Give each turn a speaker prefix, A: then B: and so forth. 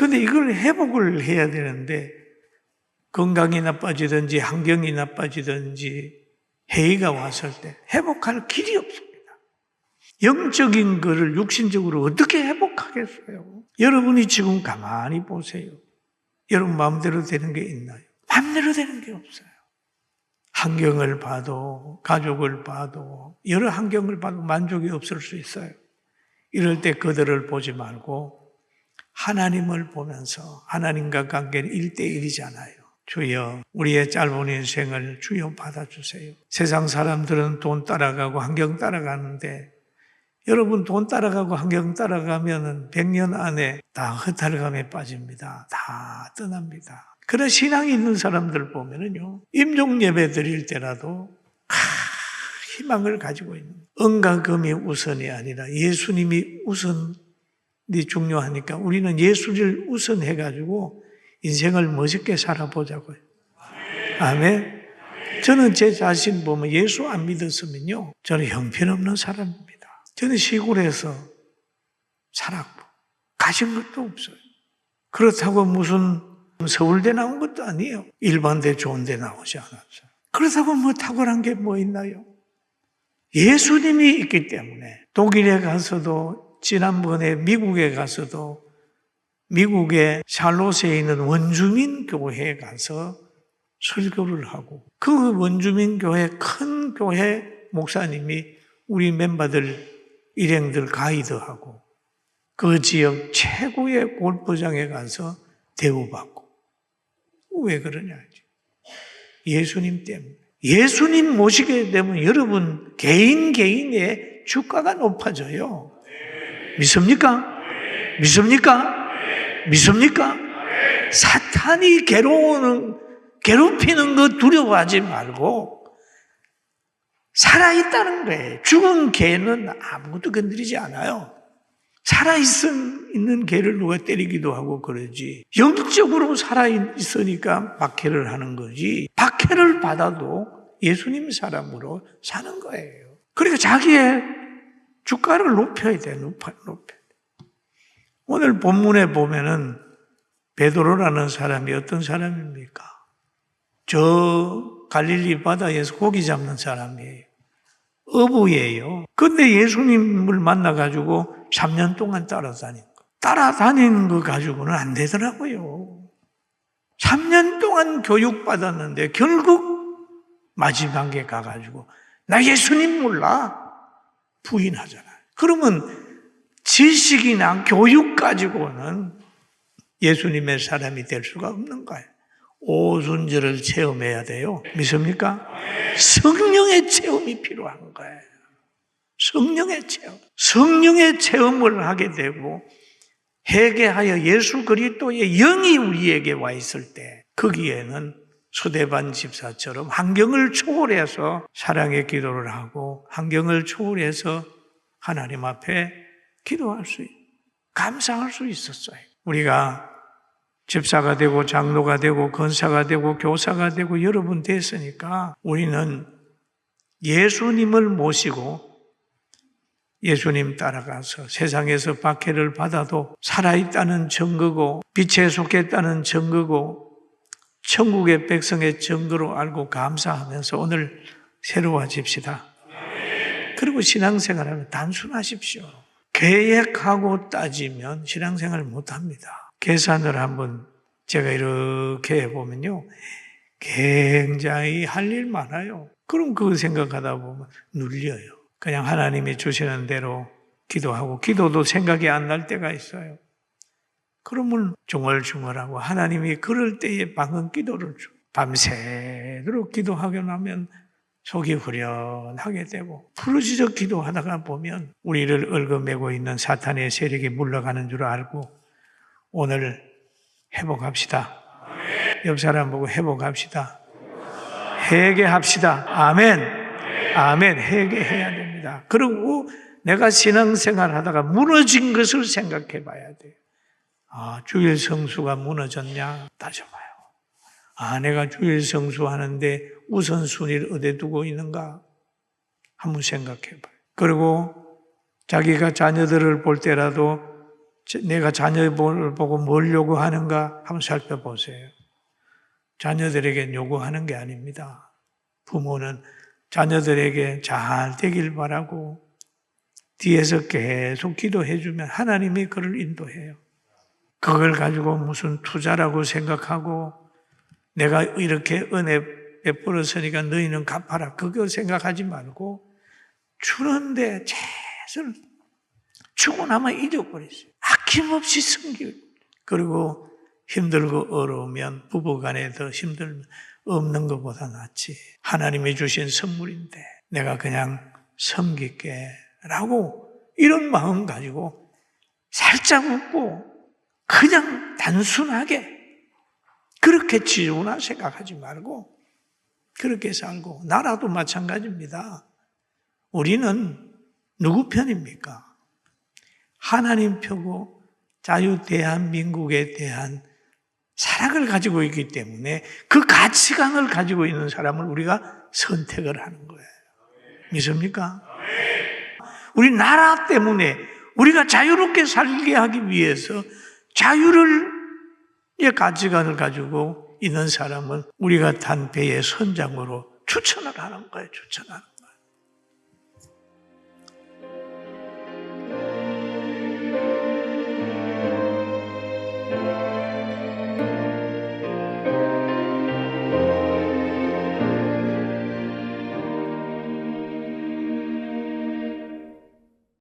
A: 근데 이걸 회복을 해야 되는데 건강이 나빠지든지 환경이 나빠지든지 해이가 왔을 때 회복할 길이 없습니다. 영적인 것을 육신적으로 어떻게 회복하겠어요? 여러분이 지금 가만히 보세요. 여러분 마음대로 되는 게 있나요? 마음대로 되는 게 없어요. 환경을 봐도, 가족을 봐도, 여러 환경을 봐도 만족이 없을 수 있어요. 이럴 때 그들을 보지 말고 하나님을 보면서 하나님과 관계는 1대1이잖아요. 주여, 우리의 짧은 인생을 주여 받아주세요. 세상 사람들은 돈 따라가고 환경 따라가는데 여러분 돈 따라가고 환경 따라가면 100년 안에 다 허탈감에 빠집니다. 다 떠납니다. 그런 신앙이 있는 사람들 보면은요, 임종 예배 드릴 때라도 아, 희망을 가지고 있는 은가금이 우선이 아니라 예수님이 우선이 중요하니까 우리는 예수를 우선해 가지고 인생을 멋있게 살아보자고요. 아멘. 저는 제 자신 보면 예수 안 믿었으면요, 저는 형편없는 사람입니다. 저는 시골에서 살았고, 가진 것도 없어요. 그렇다고 무슨 서울대 나온 것도 아니에요. 일반대 좋은데 나오지 않았어요. 그렇다고 뭐 탁월한 게 뭐 있나요? 예수님이 있기 때문에 독일에 가서도 지난번에 미국에 가서도 미국의 샬롯에 있는 원주민 교회에 가서 설교를 하고 그 원주민 교회 큰 교회 목사님이 우리 멤버들 일행들 가이드하고 그 지역 최고의 골프장에 가서 대우받고. 왜 그러냐 예수님 때문에. 예수님 모시게 되면 여러분 개인 개인의 주가가 높아져요. 믿습니까? 믿습니까? 믿습니까? 사탄이 괴로우는 괴롭히는 거 두려워하지 말고 살아있다는 거예요. 죽은 개는 아무것도 건드리지 않아요. 살아있는 개를 누가 때리기도 하고 그러지. 영적으로 살아있으니까 박해를 하는 거지. 박해를 받아도 예수님 사람으로 사는 거예요. 그러니까 자기의 주가를 높여야 돼, 높여, 높여. 오늘 본문에 보면은 베드로라는 사람이 어떤 사람입니까? 저 갈릴리 바다에서 고기 잡는 사람이에요. 어부예요. 근데 예수님을 만나가지고 3년 동안 따라다닌 거. 따라다니는 거 가지고는 안 되더라고요. 3년 동안 교육받았는데 결국 마지막에 가가지고 나 예수님 몰라. 부인하잖아요. 그러면 지식이나 교육 가지고는 예수님의 사람이 될 수가 없는 거예요. 오순절을 체험해야 돼요. 믿습니까? 성령의 체험이 필요한 거예요. 성령의 체험. 성령의 체험을 하게 되고 회개하여 예수 그리스도의 영이 우리에게 와 있을 때 거기에는 수대반 집사처럼 환경을 초월해서 사랑의 기도를 하고 환경을 초월해서 하나님 앞에 기도할 수, 감사할 수 있었어요. 우리가 집사가 되고 장로가 되고 건사가 되고 교사가 되고 여러분 됐으니까 우리는 예수님을 모시고 예수님 따라가서 세상에서 박해를 받아도 살아있다는 증거고 빛에 속했다는 증거고 천국의 백성의 증거로 알고 감사하면서 오늘 새로워집시다. 그리고 신앙생활하면 단순하십시오. 계획하고 따지면 신앙생활 못합니다. 계산을 한번 제가 이렇게 해보면요. 굉장히 할 일 많아요. 그럼 그 생각하다 보면 눌려요. 그냥 하나님이 주시는 대로 기도하고 기도도 생각이 안 날 때가 있어요. 그러면 중얼중얼하고 하나님이 그럴 때에 방은 기도를 줘. 밤새도록 기도하고 나면 속이 후련하게 되고 부르짖어 기도하다가 보면 우리를 얽어매고 있는 사탄의 세력이 물러가는 줄 알고 오늘 회복합시다. 옆 사람 보고 회복합시다. 회개합시다. 아멘. 아멘. 회개해야 됩니다. 그리고 내가 신앙생활 하다가 무너진 것을 생각해 봐야 돼요. 아, 주일 성수가 무너졌냐? 따져봐요. 아, 내가 주일 성수 하는데 우선순위를 어디에 두고 있는가? 한번 생각해 봐요. 그리고 자기가 자녀들을 볼 때라도 제- 내가 자녀를 보고 뭘 요구하는가 한번 살펴보세요. 자녀들에게 요구하는 게 아닙니다. 부모는 자녀들에게 잘 되길 바라고 뒤에서 계속 기도해 주면 하나님이 그를 인도해요. 그걸 가지고 무슨 투자라고 생각하고 내가 이렇게 은혜 베풀었으니까 너희는 갚아라. 그거 생각하지 말고 주는데 최선을 주고 나면 잊어버리세요. 아낌없이 섬기고 그리고 힘들고 어려우면 부부간에 더 힘들면 없는 것보다 낫지. 하나님이 주신 선물인데 내가 그냥 섬길게 라고 이런 마음 가지고 살짝 웃고 그냥 단순하게 그렇게 지우나 생각하지 말고 그렇게 살고 나라도 마찬가지입니다. 우리는 누구 편입니까? 하나님 표고 자유 대한민국에 대한 사랑을 가지고 있기 때문에 그 가치관을 가지고 있는 사람을 우리가 선택을 하는 거예요. 믿습니까? 우리 나라 때문에 우리가 자유롭게 살게 하기 위해서 자유를 의 가치관을 가지고 있는 사람은 우리가 단 배의 선장으로 추천을 하는 거예요. 추천하는.